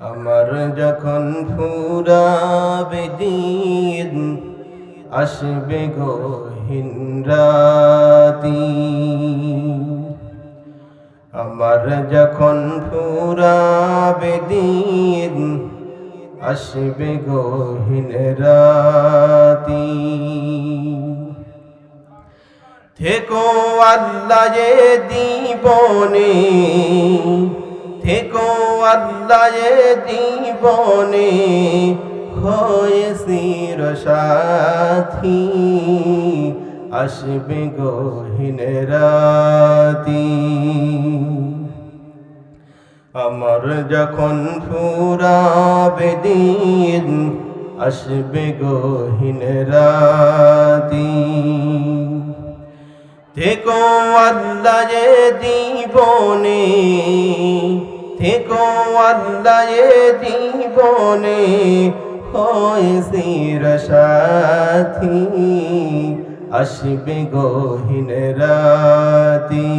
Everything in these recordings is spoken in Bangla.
আমার যখন ফুরাবে দিন, আসবে গো হিনরাতি আমার যখন ফুরাবে দিন, আসবে গো হিনরাতি থেকো আল্লাহ দিবনে থেকো আল্লাহ যে দিবনে হয়ে সির সাথী। আসবে গহিন রাতি। আমার যখন ফুরাবে দিন, আসবে গহিন রাতি। থেকো আল্লাহ জীবনে থেকো আল্লাহ জীবনে হয়েছির সাথী। আসবে গহিন রাতি।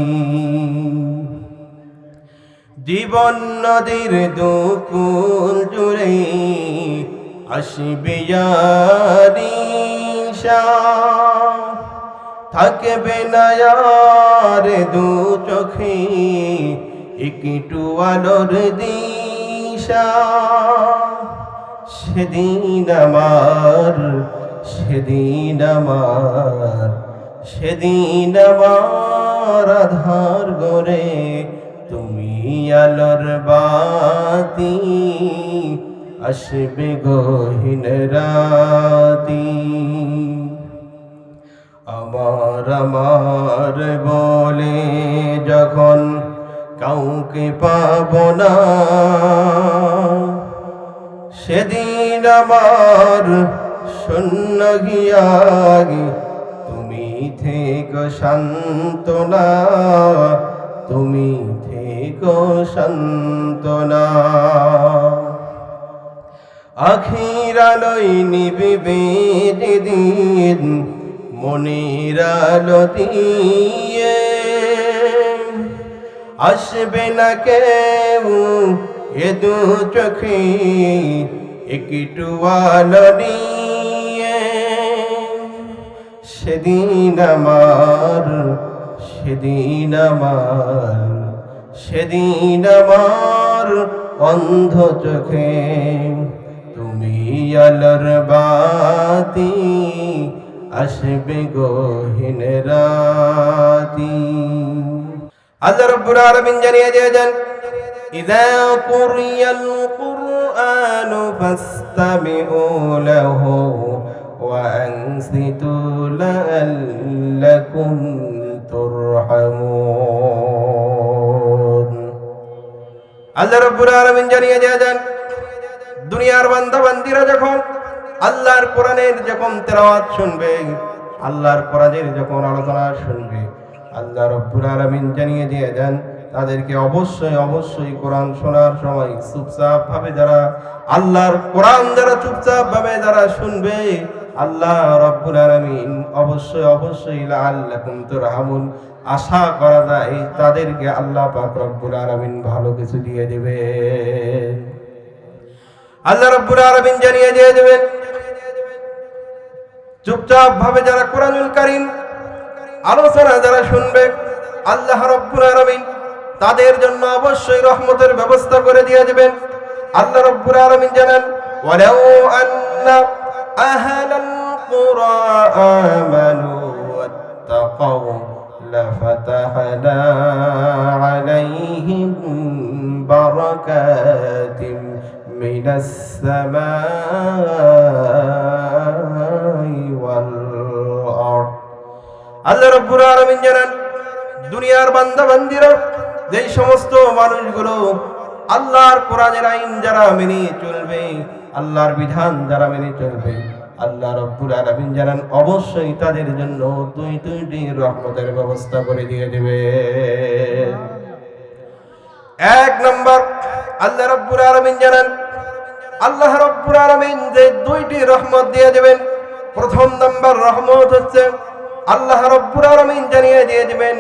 জীবন নদীর দুকুল জুড়ে আসবে থাকবে না দু চোখে একটু আলোর দিশা। সেদিন আমার সেদিন আমার সেদিন আমার আধার গরে তুমি আলোর বাতি। আসবে গহিন রাতি। আমার আমার বলে যখন কাউকে পাব না। সেদিন আমার শূন্য গিয়াগি, তুমি থেকো শান্তনা তুমি থেকো শান্তনা আখির আলোয় নিবিবে যেদিন মনির দিয়ে। আসবে না কেউ, এ দু চোখে একটু সেদিন আমার সেদিন আমার সেদিন আমার অন্ধ চোখে তুমি আলোর বাতি, আসবে গহিন রাতি। আল্লাহ রব্বুল আলামিন জানিয়ে দিয়েছেন, ইযা কুরিয়াল কুরআনু ফাসতামিউ লাহু ওয়া আনসিতু লাআল্লাকুম তুরহামুন। আল্লাহ রব্বুল জানিয়ে দিয়েছেন, দুনিয়ার বান্দা বান্দিরা যখন আল্লাহর কোরআনের যখন তেলাওয়াত শুনবে, আল্লাহর কোরআনের যখন আলোচনা শুনবে আল্লাহ রব্বুল আলামিন জানিয়ে দিয়ে দেন, তাদেরকে অবশ্যই অবশ্যই কোরআন শোনার সময় চুপচাপ ভাবে যারা আল্লাহর কোরআন যারা চুপচাপ ভাবে যারা শুনবে, আল্লাহ রব্বুল আলামিন অবশ্যই অবশ্যই লাআল্লাকুম তুরহামুন। আশা করা যায় তাদেরকে আল্লাহ পাক রব্বুল আলামিন ভালো কিছু দিয়ে দেবে। আল্লাহ রব্বুল আলামিন জানিয়ে দিয়ে দেবেন চুপচাপ ভাবে যারা কোরআনুল কারীম আলোচনা যারা শুনবে, আল্লাহ রব্বুল আলামিন তাদের জন্য অবশ্যই রহমতের ব্যবস্থা করে দিয়ে দিবেন। আল্লাহ রব্বুল আলামিন জানেন বারাকাতিম মিনাস সামাই ওয়াল আরদ আল্লাহ রব্বুল আলামিন জানেন, দুনিয়ার বান্দা বান্দিরা যেই সমস্ত মানুষগুলো আল্লাহর কোরআনের আইন যারা মেনে চলবে, আল্লাহর বিধান যারা মেনে চলবে, আল্লাহ রব্বুল আলামিন জানান, অবশ্যই তাদের জন্য দুই দুইটি রহমতের ব্যবস্থা করে দিয়ে দেবে। এক নম্বর, আল্লাহ রব্বুল আলামিন জানান, আল্লাহ রব্বুল আলামিন যে দুইটি রহমত দিয়ে দেবেন, প্রথম নম্বর রহমত হচ্ছে আল্লাহ রব্বুল আলামিন জানিয়ে দিয়ে দিবেন,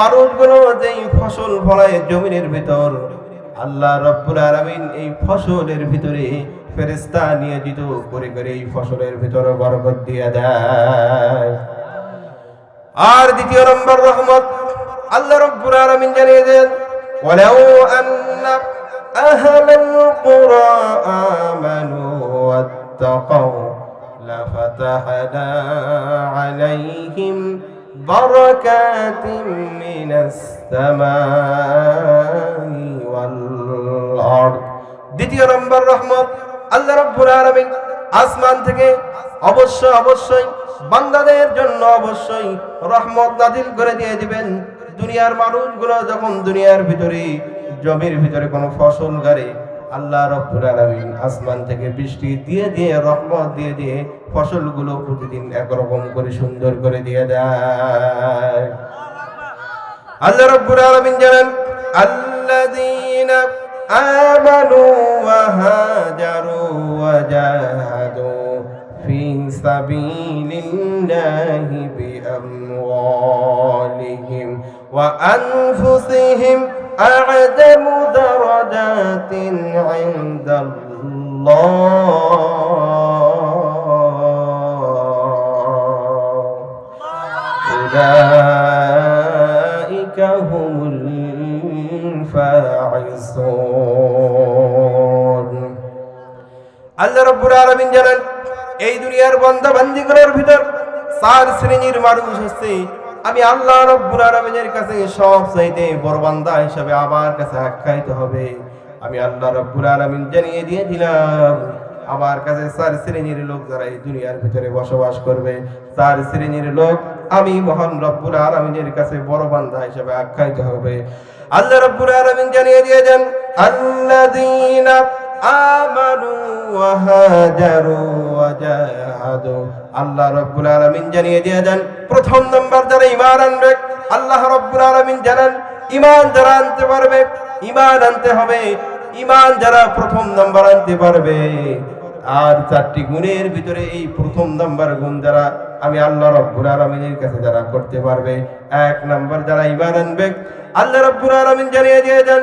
মানুষগুলো যেই ফসল ফলায় জমিনের ভিতর, আল্লাহ রব্বুল আলামিন এই ফসলের ভিতরে ফেরেশতা নিয়োজিত করে করে এই ফসলের ভিতরে বরকত দিয়ে দেয়। আর দ্বিতীয় নম্বর রহমত, আল্লাহ রব্বুল আলামিন জানিয়ে দেন, ওয়ালাউ আন্না আহলাল কুরা আমানু ওয়াত্তাকাউ আলাইহিম বারাকাতিন মিনাস সামাই ওয়াল আরদ দ্বিতীয় নম্বর রহমত, আল্লাহ রব্বুল আলামিন আসমান থেকে অবশ্য অবশ্যই বান্দাদের জন্য অবশ্যই রহমত নাজিল করে দিয়ে দিবেন। দুনিয়ার মানুষগুলো যখন দুনিয়ার ভিতরে, জমির ভিতরে কোনো ফসল গাড়ে আল্লাহ রব্বুল আলামিন আসমান থেকে বৃষ্টি দিয়ে দিয়ে, রহমত দিয়ে দিয়ে ফসলগুলো প্রতিদিন একরকম করে সুন্দর করে দিয়ে দেয়। আল্লাহ রব্বুল আলামিন জানেন, আল্লাযীনা আমানু ওয়া হাজারু ওয়া জাহাদু ফি সাবিলিল্লাহি বিআমওয়ালিহিম ওয়া আনফুসিহিম আ'যামু দারাজাতিন 'ইনদাল্লাহ أولئك هم الفائزون আল্লাহ রব্বুল আলামিন জানেন এই দুনিয়ার বান্দা বান্দিগুলোর ভিতর চার শ্রেণীর মানুষ হচ্ছে আমি আল্লাহ রব্বুল আলামিনের কাছে সব চাইতে বড় বান্দা হিসাবে আমার কাছে আখ্যায়িত হবে। আমি আল্লাহ রব্বুল আলামিন জানিয়ে দিয়ে দিলাম, আমার কাছে চার শ্রেণির লোক যারা এই দুনিয়ার ভিতরে বসবাস করবে, চার শ্রেণির লোক আমি মহান রব্বুল আলামিনের কাছে বড় বান্দা হিসেবে আখ্যায়িত হবে। আল্লাহ রব্বুল আলামিন জানিয়ে দিয়েছেন আল্লাযীনা আমানু ওয়া হাজারু ওয়া জাহাদু আল্লাহ রব্বুল আলামিন জানিয়ে দিয়েছেন প্রথম নম্বর যারা ঈমান আনবে, আল্লাহ রব্বুল আলামিন জানান ইমান যারা আনতে পারবে ইমান আনতে হবে। ইমান যারা প্রথম নম্বর আনতে পারবে, আর চারটি গুণের ভিতরে এই প্রথম নাম্বার গুণ যারা আমি আল্লাহ রব্বুল আলামিনের কাছে যারা করতে পারবে, এক নাম্বার যারা ঈমান আনবে, আল্লাহ রব্বুল আলামিন জানিয়ে দিয়েছেন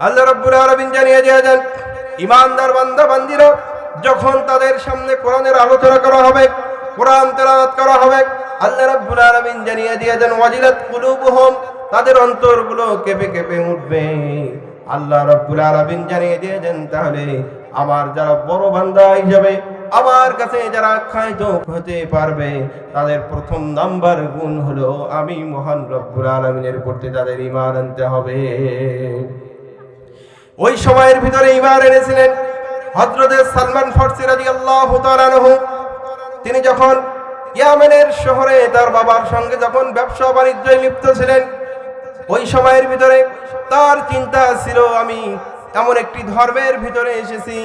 আল্লাহ রব্বুল আলামিন জানিয়ে দিয়েছেন ইমানদার বান্দা, বান্দিরা, যখন তাদের সামনে কোরআনের আলোচনা করা হবে, কোরআন তেলাওয়াত করা হবে, আল্লাহ রাব্বুল আলামিন জানিয়ে দিয়েছেন ওয়াজিলাত কুলুবুহুম, তাদের অন্তরগুলো কেঁপে কেঁপে উঠবে। আল্লাহ রাব্বুল আলামিন জানিয়ে দিয়েছেন তাহলে আমার যারা বড় বান্দা হিসাবে, আমার কাছে যারা আখ্যায়িত হতে পারবে, তাদের প্রথম নাম্বার গুণ হলো, আমি মহান রব্বুল আলামিনের প্রতি তাদের ঈমান আনতে হবে। ওই সময়ের ভিতরে ইমান এনেছিলেন হজরতের সালমান ফার্সি রাদিয়াল্লাহু তাআলা আনহু। তিনি যখন ইয়ামেনের শহরে তার বাবার সঙ্গে যখন ব্যবসা বাণিজ্যে লিপ্ত ছিলেন, ওই সময়ের ভিতরে তার চিন্তা ছিল, আমি এমন একটি ধর্মের ভিতরে এসেছি,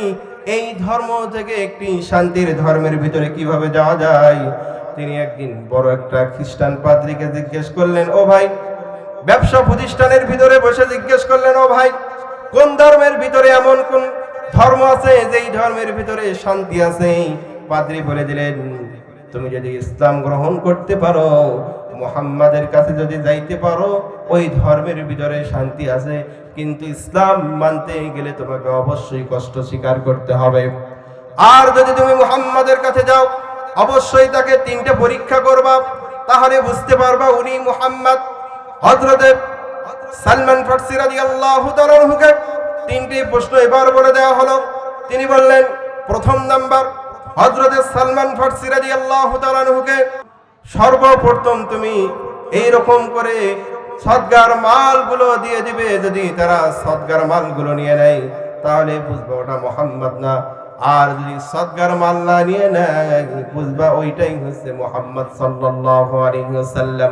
এই ধর্ম থেকে একটি শান্তির ধর্মের ভিতরে কীভাবে যাওয়া যায়? তিনি একদিন বড় একটা খ্রিস্টান পাদ্রীকে জিজ্ঞেস করলেন, ও ভাই, ব্যবসা প্রতিষ্ঠানের ভিতরে বসে জিজ্ঞেস করলেন, ও ভাই কোন ধর্মের ভিতরে এমন কোন ধর্ম আছে যেই ধর্মের ভিতরে শান্তি আছে? পাদ্রী বলে দিলেন, তুমি যদি ইসলাম গ্রহণ করতে পারো, মুহাম্মাদের কাছে যদি যাইতে পারো, ওই ধর্মের ভিতরে শান্তি আছে। কিন্তু ইসলাম মানতে গেলে তোমাকে অবশ্যই কষ্ট স্বীকার করতে হবে। আর যদি তুমি মুহাম্মাদের কাছে যাও, অবশ্যই তাকে তিনটে পরীক্ষা করবা। তাহলে বুঝতে পারবা উনি মুহাম্মদ। হযরতে সালমান ফার্সি তিনটি প্রশ্ন এবার বলে দেওয়া হলো। তিনি বললেন, প্রথম নাম্বার সালমান ফার্সি সর্বপ্রথম তুমি এই রকম করে সদগার মালগুলো দিয়ে দিবে, যদি তারা সদগার মালগুলো নিয়ে নেয়, তাহলে বুঝবে ওটা মোহাম্মদ না। আর যদি সদগার মাল না নিয়ে নেয়, বুঝবা ওইটাই হচ্ছে মোহাম্মদ সাল্লাল্লাহু আলাইহি ওয়াসাল্লাম।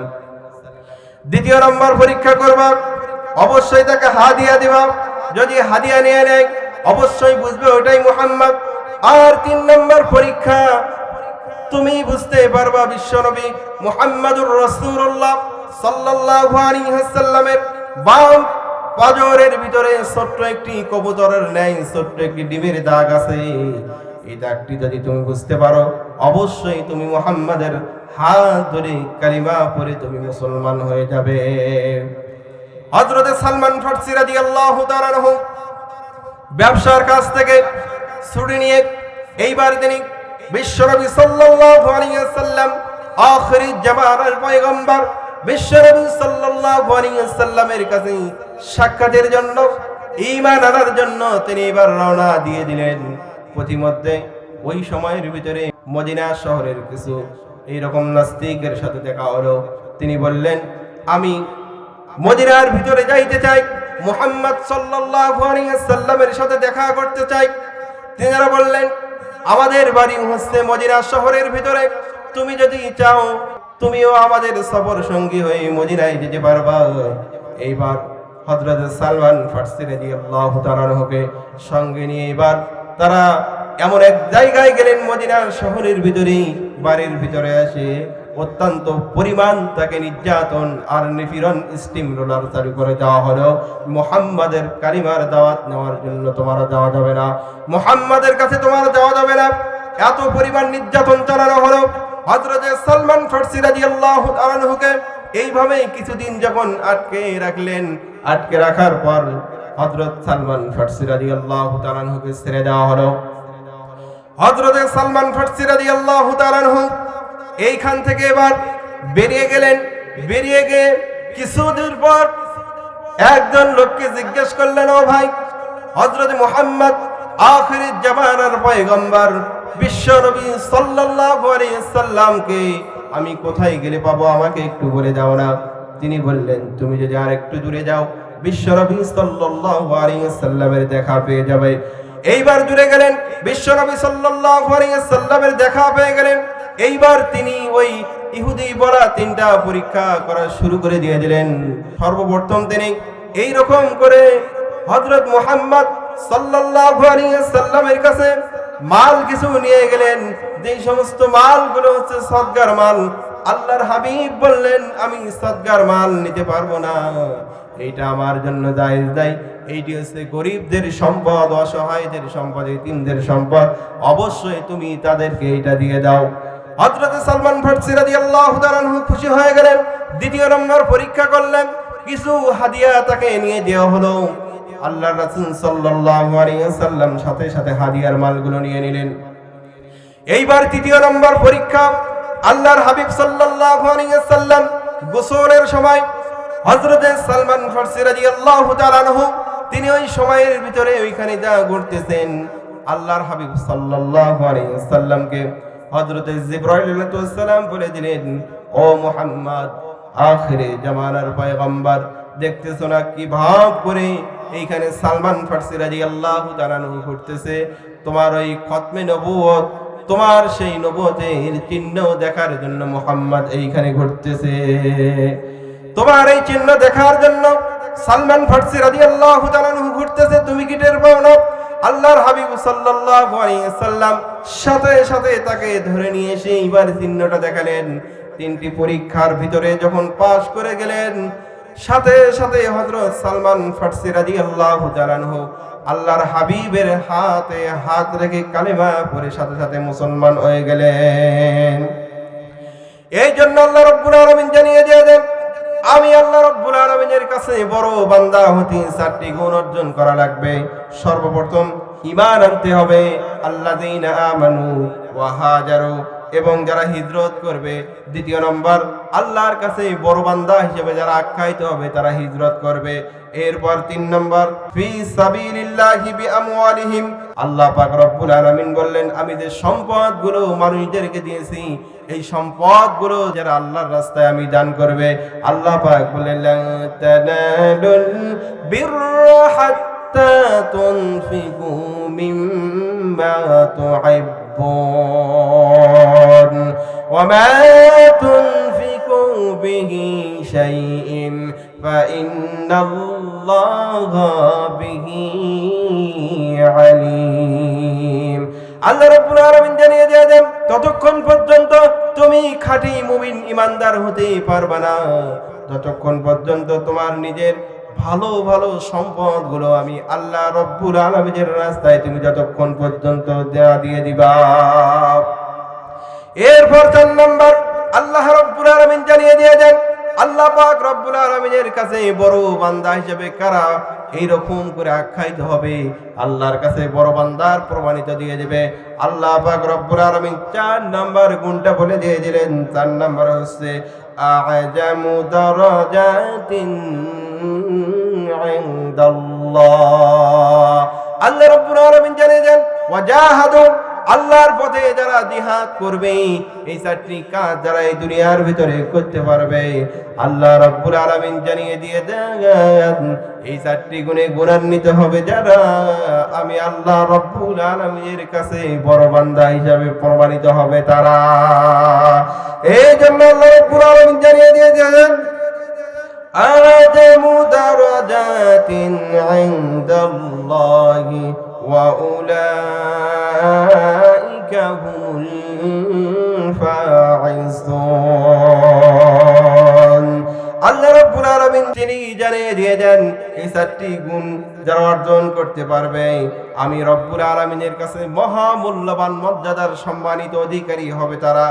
দ্বিতীয় নম্বর পরীক্ষা করবা। অবশ্যই তাকে হাদিয়া দিবা। যদি হাদিয়া নিয়ে নেয়, অবশ্যই বুঝবে ওটাই মুহাম্মদ। আর তিন নম্বর পরীক্ষা, তুমি বুঝতে পারবা বিশ্বনবী মুহাম্মাদুর রাসূলুল্লাহ সাল্লাল্লাহু আলাইহি ওয়াসাল্লামের বাম পাজরের ভিতরে ছোট্ট একটি কবুতরের ন্যায়, ছোট্ট একটি ডিমের দাগ আছে। এই দাগটি যদি তুমি বুঝতে পারো, অবশ্যই তুমি মুহাম্মাদের হাত কালিমা তুমি মুসলমান হয়ে যাবে। সালমান ব্যবসার কাছ থেকে ছুটি নিয়ে এইবার তিনি বিশ্বনবী সাল্লাল্লাহু আলাইহি ওয়াসাল্লাম আখিরি জামানার পয়গম্বর। বিশ্বনবী সাল্লাল্লাহু আলাইহি কাছে সাক্ষাতের জন্য, ঈমান আনার জন্য তিনি এবার রওনা দিয়ে দিলেন। প্রতিমধ্যে ওই সময়ের ভিতরে মদিনা শহরের কিছু এইরকম নাস্তিকের সাথে দেখা হলো। তিনি বললেন, আমি মদিনার ভিতরে যাইতে চাই, মুহাম্মদ সাল্লামের সাথে দেখা করতে চাই। তিনারা বললেন, আমাদের বাড়ি হচ্ছে মদিনা শহরের ভিতরে। তুমি যদি চাও, তুমিও আমাদের সফর সঙ্গী হয়ে মদিনায় যেতে পারবা। এইবার হযরত সালমান ফারসি রাদিয়াল্লাহু তাআলাকে সঙ্গে নিয়ে এবার তারা এমন এক জায়গায় গেলেন মদিনা শহরের ভিতরেই বাড়ির ভিতরে আসে অত্যন্ত পরিমাণ তাকে নির্যাতন আর নিপীড়ন স্টিম রোলার চালু করে দেওয়া হলো। মোহাম্মদের কালিমার দাওয়াত নেওয়ার জন্য তোমার যাওয়া যাবে না। মোহাম্মদের কাছে তোমার যাওয়া যাবে না। এত পরিমাণ নির্যাতন চালানো হলো। হজরতে সালমান ফার্সি রাদিয়াল্লাহু তাআলাহুকে এইভাবে কিছুদিন যখন আটকে রাখলেন, আটকে রাখার পর হজরত সালমান ফার্সি রাদিয়াল্লাহু তাআলাহুকে ছেড়ে দেওয়া হলো। হজরতে সালমান ফার্সি রাদিয়াল্লাহু তাআলাহু এইখান থেকে এবার বেরিয়ে গেলেন। বেরিয়ে গিয়ে কিছুদিন পর একজন লোককে জিজ্ঞেস করলেন, ও ভাই হজরত মুহাম্মদ আখির জামানার পয়গম্বর, বিশ্ব নবী সাল্লাল্লাহু আলাইহি সাল্লামকে আমি কোথায় গেলে পাবো? আমাকে একটু বলে দাও না। তিনি বললেন, তুমি যদি আর একটু দূরে যাও, বিশ্ব নবী সাল্লাল্লাহু আলাইহি সাল্লামের দেখা পেয়ে যাবে। এইবার দূরে গেলেন বিশ্ব নবী সাল্লাল্লাহু সাল্লামের দেখা পেয়ে গেলেন। এইবার তিনি ওই ইহুদি বলা তিনটা পরীক্ষা করা শুরু করে দিয়ে দিলেন। সর্বপ্রথম তিনি এই রকম করে হযরত মুহাম্মদ সাল্লামের কাছে মাল কিছু নিয়ে গেলেন। যে সমস্ত মালগুলো হচ্ছে সদগার মাল আল্লাহর হাবিব বললেন, আমি সদগার মাল নিতে পারব না। এইটা আমার জন্য জায়েজ নাই। এইটি হচ্ছে গরিবদের সম্পদ, অসহায়দের সম্পদ, এতিমদের সম্পদ। অবশ্যই তুমি তাদেরকে এইটা দিয়ে দাও। হযরত সালমান ফারসি রাদিয়াল্লাহু তাআলা খুশি হয়ে গেলেন, দ্বিতীয় নম্বর পরীক্ষা করলেন। কিছু হাদিয়া তাকে নিয়ে দেওয়া হলো। আল্লাহর রাসূল সাল্লাল্লাহু আলাইহি ওয়াসাল্লাম সাথে সাথে হাদিয়ার মালগুলো নিয়ে নিলেন। এইবার তৃতীয় নম্বর পরীক্ষা। আল্লাহর হাবিব সাল্লাল্লাহু আলাইহি ওয়াসাল্লাম গোসলের সময় হযরত সালমান ফারসি রাদিয়াল্লাহু তাআলা আনহু, তিনি ওই সময়ের ভিতরে ওইখানে যা ঘুরতেছেন আল্লাহর হাবিব সাল্লাল্লাহু আলাইহি ওয়াসাল্লামকে হযরত জিবরাইল আলাইহিস সালাম বলে দিলেন, ও মুহাম্মদ, আখিরে জামানার পয়গম্বর, দেখতেছো না কি ভাব করে এইখানে সালমান ফারসি তাআলা আনহু ঘুরতেছে? তোমার ওই খতমে নবুয়ত তোমার সেই নবুয়তের চিহ্ন দেখার জন্য মুহাম্মদ এইখানে ঘুরতেছে তোমার এই চিহ্ন দেখার জন্য সালমান ফারসি তাআলা আনহু ঘুরতেছে তুমি কি টের পাও না? আল্লাহর হাবিব সাল্লাম সাথে সাথে তাকে ধরে নিয়ে এসে এইবার চিহ্নটা দেখালেন। তিনটি পরীক্ষার ভিতরে যখন পাশ করে গেলেন, সাথে সাথে হযরত সালমান ফারসি তাআলা আনহু আল্লাহর হাবিবের হাতে হাত রেখে কালেমা পড়ে সাথে সাথে মুসলমান হয়ে গেলেন। এই জন্য আল্লাহ রব্বুল আলামিন জানিয়ে দিয়ে দেন, আমি আল্লাহ রব্বুল আলামিনের কাছে বড় বান্দা হতে চারটি গুণ অর্জন করা লাগবে। সর্বপ্রথম, ঈমান আনতে হবে। আল্লাযীনা আমানু ওয়া হাজারু এবং যারা হিজরত করবে, দ্বিতীয় নম্বর, আল্লাহর কাছে বড় বান্দা হিসেবে যারা আখ্যায়িত হবে, তারা হিজরত করবে। এরপর তিন নম্বর, ফি সাবিলিল্লাহি বিআমওয়ালিহিম। আল্লাহ পাক রব্বুল আলামিন বললেন, আমি যে সম্পদগুলো মানুষদেরকে দিয়েছি, এই সম্পদগুলো যারা আল্লাহর রাস্তায় আমি দান করবে। আল্লাহ পাক বললেন তানালুল বিররা হাত্তা তুনফিকু মিম্মা তুহিব্বুন ওয়া মা তুনফিকু বিহি শাইইন فإن الله به عليم আল্লাহ রাব্বুল আলামিন জানিয়ে দিয়ে দেন ততক্ষণ পর্যন্ত তুমি খাঁটি মুমিন ইমানদার হতে পারবে না ততক্ষণ পর্যন্ত তোমার নিজের ভালো ভালো সম্পদগুলো আমি আল্লাহ রব্বুল আলামিনের রাস্তায় তুমি যতক্ষণ পর্যন্ত দেয়া দিয়ে দিবা। এরপর চার নম্বর, আল্লাহ রব্বুল আলামিন জানিয়ে দিয়ে দেন, আল্লাহ পাক রব্বুল আলামিনের কাছে বড় বান্দা হিসেবে কারা? এইরকম করে আখ্যায়িত হবে। আল্লাহর কাছে বড় বান্দার প্রমাণিত দিয়ে দেবে। আল্লাহ পাক রব্বুল আলামিন চার নাম্বার গুণটা বলে দিয়ে দিলেন। চার নাম্বার হচ্ছে, আজামু দরজাতিন আল্লাহ রব্বুল আলামিন জানিয়ে আল্লাহর পথে যারা জিহাদ করবে, এই চারটি কাজ যারা এই দুনিয়ার ভিতরে করতে পারবে। আল্লাহ রব্বুল আলামিন জানিয়ে দিয়ে দেন, এই চারটি গুণে গুণান্বিত হবে যারা আমি আল্লাহ রব্বুল আলামিনের কাছে বড় বান্দা হিসাবে প্রমাণিত হবে তারা। এই জন্য আল্লাহ রব্বুল আলামিন জানিয়ে দিয়ে দেন أعظم درجات عند الله وأولئك هم الفائزون আল্লাহ রাব্বুল আলামিন তিনি জানিয়ে দিয়ে দেন এই চারটি গুণ যারা অর্জন করতে পারবে। আমি রব্বুল আলামিনের কাছে মহা মূল্যবান মর্যাদার সম্মানিত অধিকারী হবে তারা।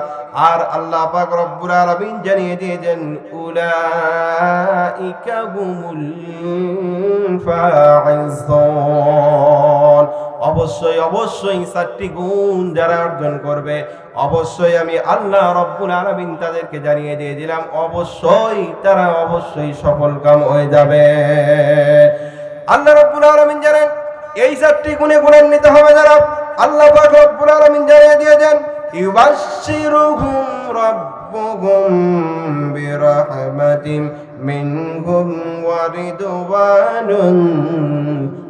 আর আল্লাহ পাক রব্বুল আলামিন জানিয়ে দিয়ে দেন, উলাইকা হুমুল ফাইজুন। অবশ্যই অবশ্যই চারটি গুণ যারা অর্জন করবে, অবশ্যই আমি আল্লাহ রব্বুল আলামিন তাদেরকে জানিয়ে দিয়ে দিলাম, অবশ্যই তারা অবশ্যই সফল কাম হয়ে যাবে। আল্লাহ রব্বুল আলামিন জানেন, এই চারটি গুণে গুণান্বিত হবে যারা, আল্লাহ রব্বুল আলামিন জানিয়ে দিয়ে দেন বিরহমাতিন মিনহুম ওয়া রিদওয়ানুন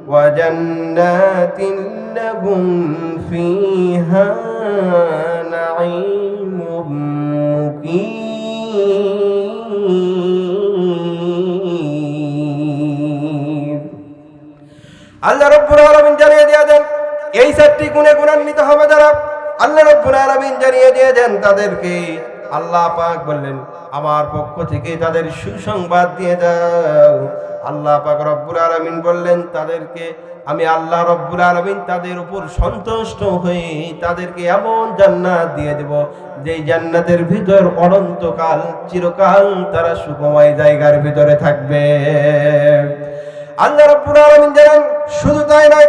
وجنات لهم فيها نعيم مقيم আল্লাহ রব্বুল আলামিন জানিয়ে দিয়ে দেন এই চারটি গুণে গুণান্বিত হবে যারা আল্লাহ রব্বুল আলামিন জানিয়ে দিয়ে দেন তাদেরকে আল্লাহ পাক বললেন, আমার পক্ষ থেকে তাদের সুসংবাদ দিয়ে দাও। আল্লাহ পাক রব্বুল আলামিন বললেন, তাদেরকে আমি আল্লাহ রব্বুল আলামিন তাদের উপর সন্তুষ্ট হয়ে তাদেরকে এমন জান্নাত দিয়ে দেব, যেই জান্নাতের ভিতর অনন্তকাল, চিরকাল তারা সুখময় জায়গার ভিতরে থাকবে। আল্লাহ রাব্বুল আলামিন জানেন, শুধু তাই নয়,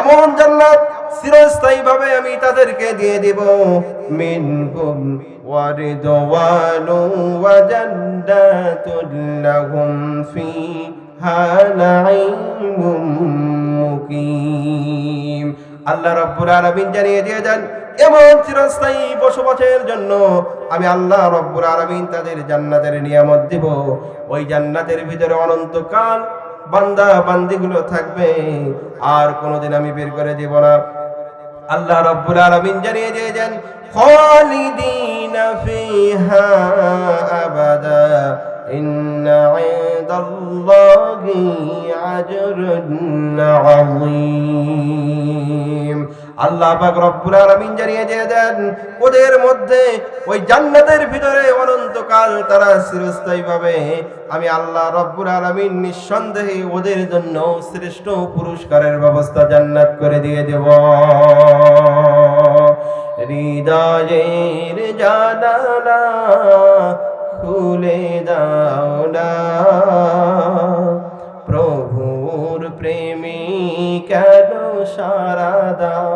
এমন জান্নাত চিরস্থায়ী ভাবে আমি তাদেরকে দিয়ে দেব। মিনকুম ওয়ারিদওয়ানু ওয়া জান্নাতুল লাহুম নাঈমুম মুকিম। আল্লাহ রাব্বুল আলামিন জানিয়ে দিয়ে যান এমন চিরস্থায়ী বসবাসের জন্য আমি আল্লাহ রব্বুল আলামিন তাদের জান্নাতের নিয়ামত দিব। ওই জান্নাতের ভিতরে অনন্তকাল বান্দা বান্দিগুলো থাকবে, আর কোনোদিন আমি বের করে দিব না। আল্লাহ রব্বুল আলামিন জানিয়ে দিয়েছেন খালিদিনা ফিহা আবাদা ইন্না ইনদাল্লাহি আজরুন আযীম আল্লাহ পাক রব্বুল আলামিন জানিয়ে দিয়ে দেন, ওদের মধ্যে ওই জান্নাতের ভিতরে অনন্তকাল তারা চিরস্থায়ী পাবে। আমি আল্লাহ রব্বুল আলামিন নিঃসন্দেহে ওদের জন্য শ্রেষ্ঠ পুরস্কারের ব্যবস্থা জান্নাত করে দিয়ে দেব। হৃদয়ের জানালা খুলে দাও না। প্রভুর প্রেমী কেন সারা দাও?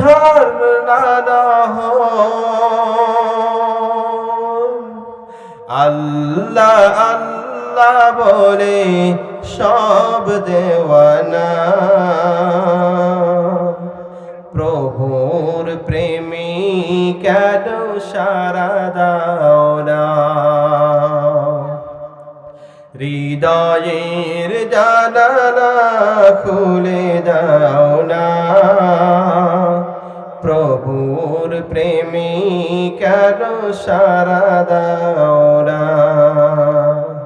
ঝর্ণা আল্লাহ আল্লাহ বলে সব দেওয়ানা। প্রভুর প্রেমী কেন সারা দাও না হৃদয়ের জানালা খুলে দাও। না প্রভুর প্রেমী কেন সারা দাও না